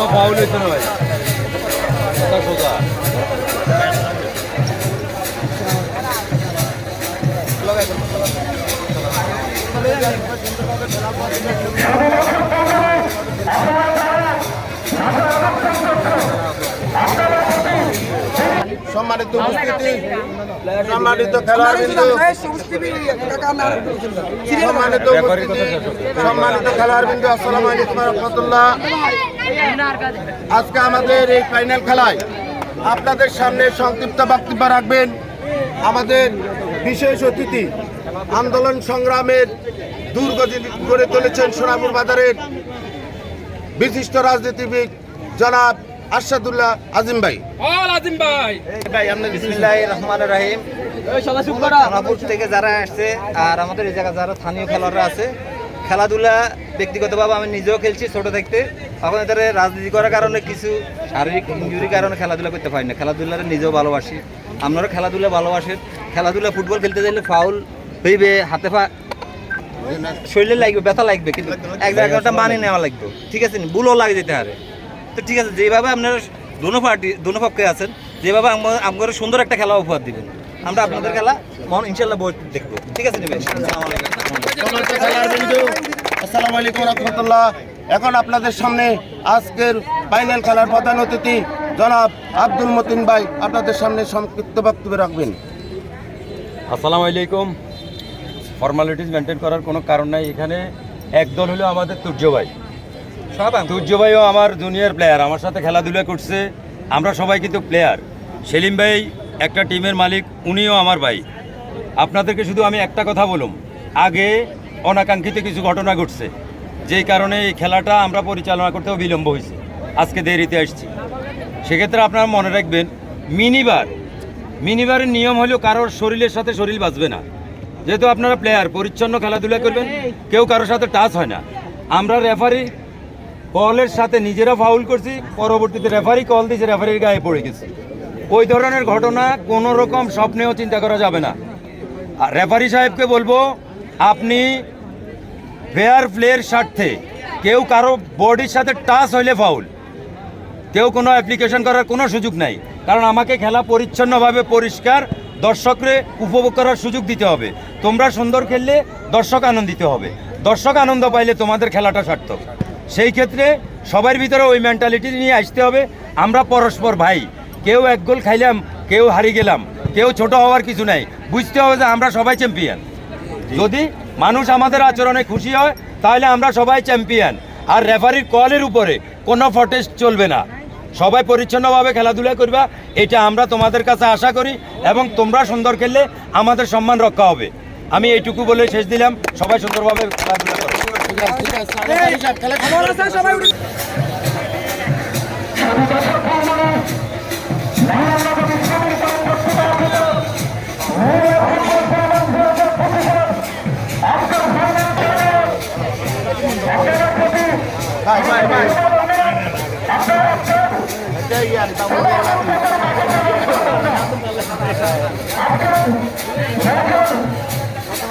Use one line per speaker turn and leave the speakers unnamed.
কোনো ফাউল হইতো না ভাই। কথা সোজা।
সম্মানিত উপস্থিতি। সম্মানিত খেলোয়াড় সম্মানিত উপস্থিতি। সম্মানিত খেলোয়াড় বিন্দু আসসালামু আলাইকুম রহমতুল্লাহ। আজকে আমাদের এই ফাইনাল খেলায় আপনাদের সামনে সংক্ষিপ্ত বক্তব্য রাখবেন। আমাদের বিশেষ অতিথি আন্দোলন সংগ্রামের দুর্গতি গড়ে তুলেছেন সোনাপুর বাজারের বিশিষ্ট রাজনীতিবিদ জনাব আরশাদুল্লাহ আজিম ভাই। ভাই। আপনার
বিসমিল্লাহ রহমান রাহিম। খানাপুর থেকে যারা আসছে আর আমাদের এই জায়গায় যারা স্থানীয় খেলোয়াড়রা আছে খেলাধুলা ব্যক্তিগতভাবে আমি নিজেও খেলছি ছোট থাকতে এখন এদের রাজনীতি করার কারণে কিছু শারীরিক ইঞ্জুরির কারণে খেলাধুলা করতে পারি না। খেলাধুলার নিজেও ভালোবাসি। আপনারা খেলাধুলা ভালোবাসেন। খেলাধুলা ফুটবল খেলতে চাইলে ফাউল হইবে হাতে পা শরীরে লাগবে ব্যথা লাগবে কিন্তু এক জায়গাটা মানে নেওয়া লাগবে। ঠিক আছে বুলও লাগে যেতে হারে। তো ঠিক আছে যেভাবে আপনারা দোনো পার্টি দোনো পক্ষে আছেন যেভাবে আম- আমাদের সুন্দর একটা খেলা উপহার দিবেন। আমরা আপনাদের খেলা মন ইনশাল্লাহ বই দেখব। ঠিক আছে
আসসালামু আলাইকুম। রহমতুল্লাহ। এখন আপনাদের সামনে আজকের ফাইনাল খেলার প্রধান অতিথি জনাব আব্দুল মতিন ভাই আপনাদের সামনে সংক্ষিপ্ত বক্তব্য রাখবেন।
আসসালামু আলাইকুম। ফর্মালিটিস মেনটেন করার কোনো কারণ নাই এখানে। একদল হলো আমাদের তুর্য ভাই।
সব
তুর্য ভাইও আমার জুনিয়র প্লেয়ার আমার সাথে খেলাধুলা করছে। আমরা সবাই কিন্তু প্লেয়ার সেলিম ভাই একটা টিমের মালিক উনিও আমার ভাই। আপনাদেরকে শুধু আমি একটা কথা বলুম। আগে অনাকাঙ্ক্ষিত কিছু ঘটনা ঘটছে। যেই কারণে এই খেলাটা আমরা পরিচালনা করতেও বিলম্ব হয়েছে। আজকে দেরিতে আসছি। সেক্ষেত্রে আপনারা মনে রাখবেন মিনিবার মিনিবারের নিয়ম হলেও কারোর শরীরের সাথে শরীর বাঁচবে না। যেহেতু আপনারা প্লেয়ার পরিচ্ছন্ন খেলাধুলা করবেন কেউ কারোর সাথে টাচ হয় না। আমরা রেফারি কলের সাথে নিজেরা ফাউল করছি, পরবর্তীতে রেফারি কল দিয়েছে রেফারির গায়ে পড়ে গেছে। ওই ধরনের ঘটনা কোনো রকম স্বপ্নেও চিন্তা করা যাবে না। আর রেফারি সাহেবকে বলব, আপনি ফেয়ার প্লের স্বার্থে কেউ কারও বডির সাথে টাচ হইলে ফাউল কেউ কোনো অ্যাপ্লিকেশন করার কোনো সুযোগ নাই। কারণ আমাকে খেলা পরিচ্ছন্নভাবে পরিষ্কার, দর্শকরে উপভোগ করার সুযোগ দিতে হবে। তোমরা সুন্দর খেললে দর্শক আনন্দিত হবে। দর্শক আনন্দ পাইলে তোমাদের খেলাটা সার্থক। সেই ক্ষেত্রে সবার ভিতরে ওই মেন্টালিটি নিয়ে আসতে হবে। আমরা পরস্পর ভাই। কেউ এক গোল খাইলাম কেউ হারিয়ে গেলাম কেউ ছোট হওয়ার কিছু নাই। বুঝতে হবে যে আমরা সবাই চ্যাম্পিয়ন যদি মানুষ আমাদের আচরণে খুশি হয় তাহলে আমরা সবাই চ্যাম্পিয়ন আর রেফারির কলের উপরে কোনো ফটেজ চলবে না। সবাই পরিচ্ছন্নভাবে খেলাধুলা করবা এটা আমরা তোমাদের কাছে আশা করি এবং তোমরা সুন্দর খেললে আমাদের সম্মান রক্ষা হবে। আমি এইটুকু বলে শেষ দিলাম। সবাই সুন্দরভাবে করো।
ভাই